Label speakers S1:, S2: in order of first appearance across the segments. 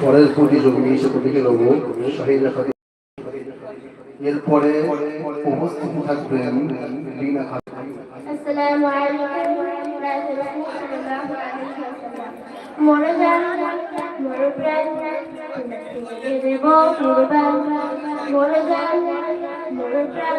S1: পরের প্রতিযোগ নিয়ে এসে প্রতীকে নেব শহীদ এরপরে উপস্থিত থাকবেন
S2: লীনা খান আসসালামু মনে যান মনে প্রাণ মনে যান মনে প্রাণ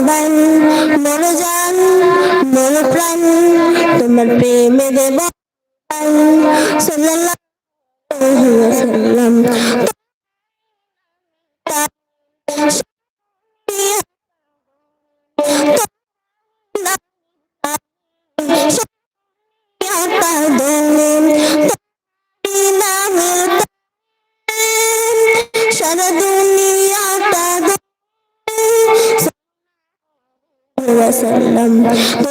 S3: কুরবান মোর জান মোর প্রাণ তোমার প্রেমে দেব সাল্লাল্লাহু আলাইহি ওয়াসাল্লাম সারা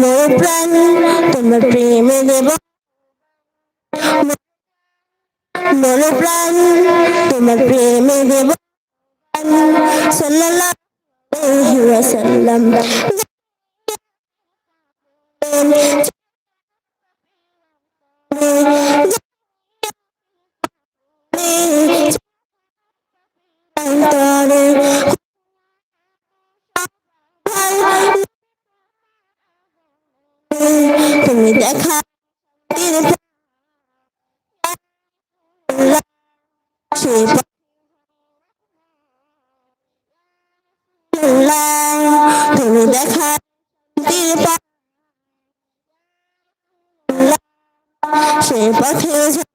S3: মোর প্রাণ তোমার প্রেমে দেব। মোর প্রাণ তোমার প্রেমে দেব। সাল্লাল্লাহু আলাইহি ওয়াসাল্লাম। তুমি দেখা সে পথে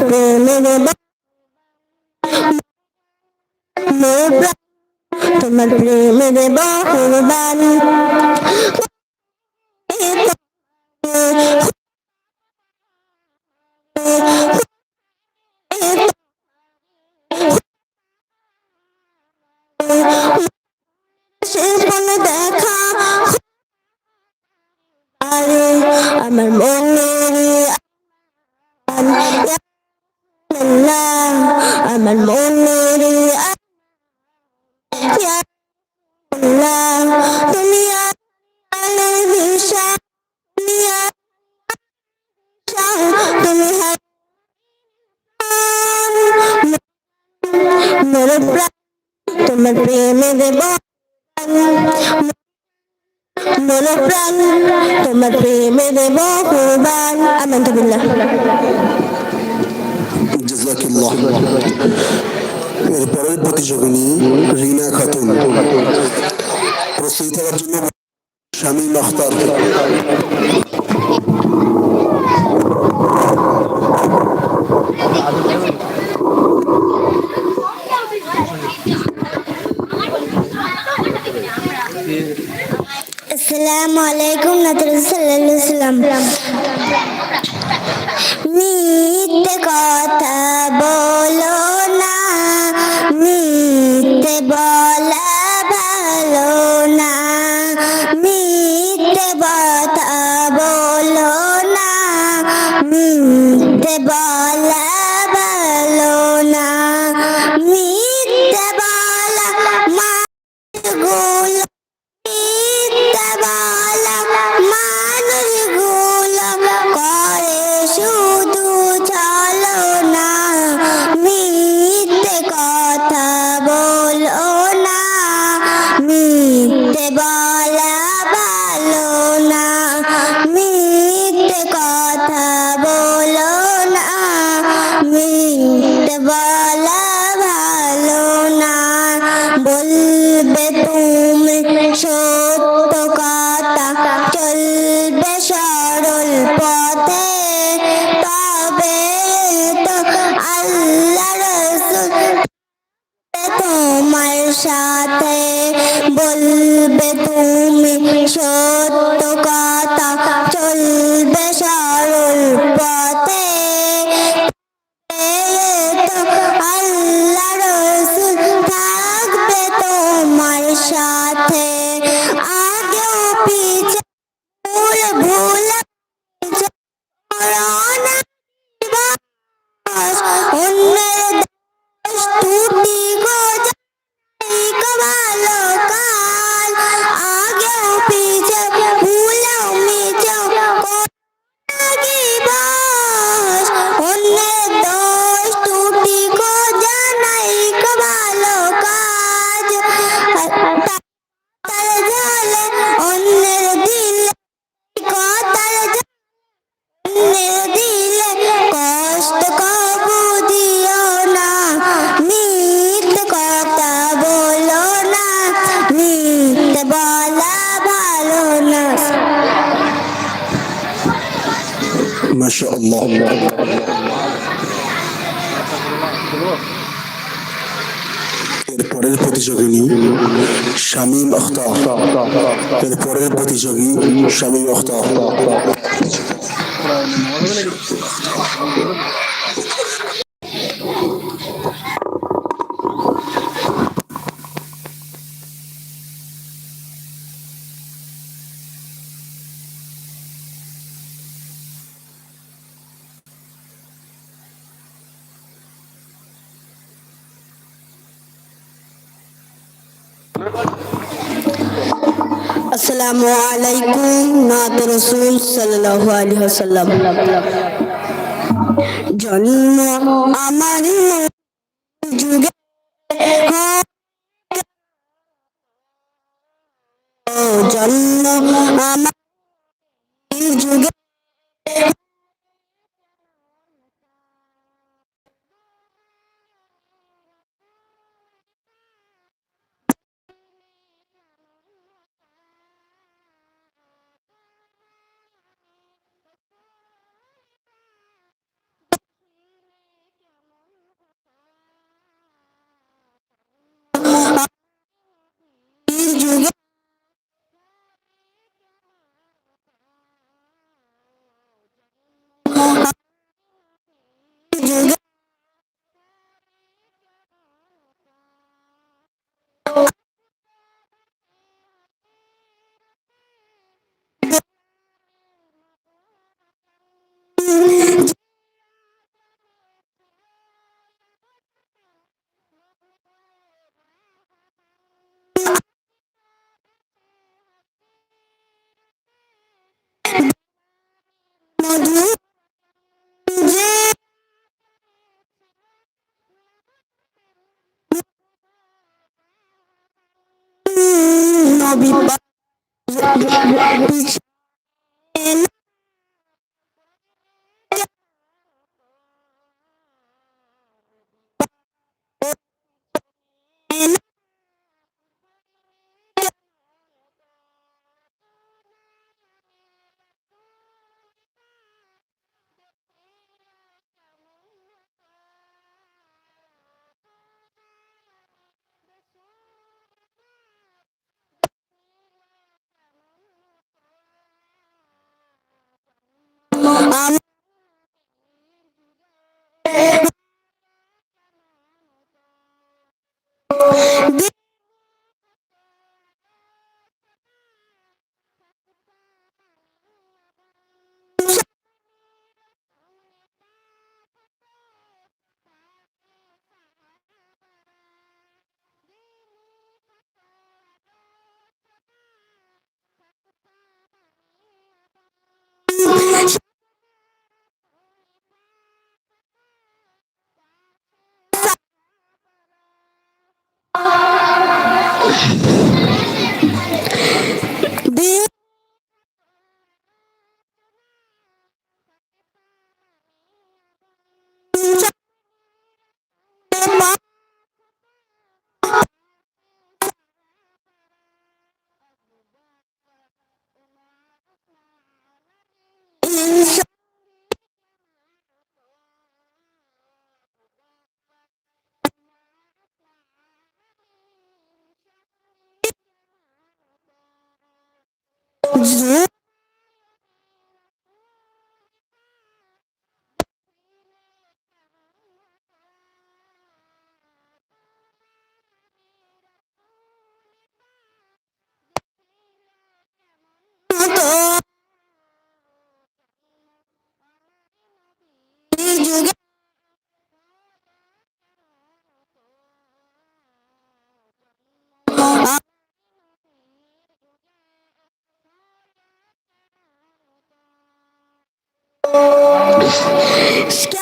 S3: প্রেমে দেব তোমার প্রেমে দেব কুরবান সে দেখা আমার মনের আল্লাহ আমার মনের তুমি মোর তোমার প্রেমে দেব মোর প্রাণ তোমার প্রেমে দেব কুরবান আলহামদুলিল্লাহ
S4: জাজাকিল্লাহ
S1: এরপরের প্রতিযোগিনী রিনা খাতুন প্রস্তুতি থাকার জন্য শামীম আখতার
S3: আসসালামু আলাইকুম নাতির সাল্লাম কথা বলা ভালো না। মিথ্যে কথা বলো না। মিথ্যে বলা ভালো না। বলবে তুমি সত্য কথা। চলবে সরল পথে। তবে তো আল্লাহ রসুল তোমার সাথে
S1: শামীম আখতার এরপরের প্রতিযোগী শামীম আখতার
S3: আসসালামু আলাইকুম নাত রসুল সাল্লাল্লাহু আলাইহি ওয়াসাল্লাম। জন্ম আমার ቢባል আমি Mm-hmm. Thank.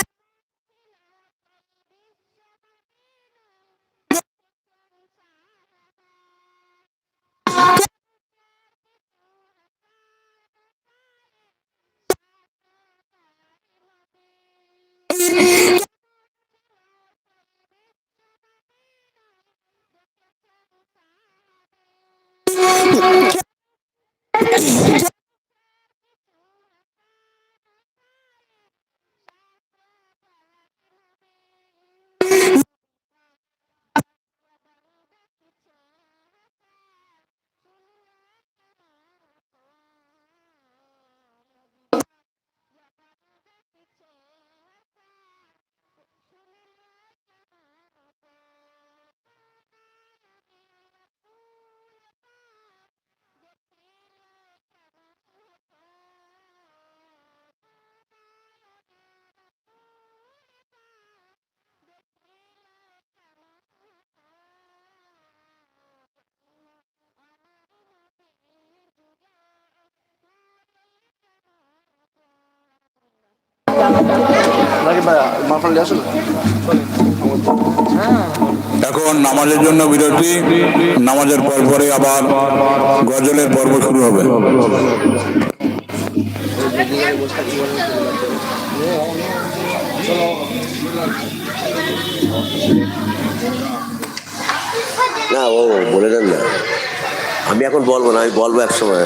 S5: এখন নামাজের জন্য বিরতি। নামাজের পর পরে আবার গজলের পর্ব শুরু হবে।
S4: না ও বলে দেন না। আমি এখন বলব না আমি বলব এক সময়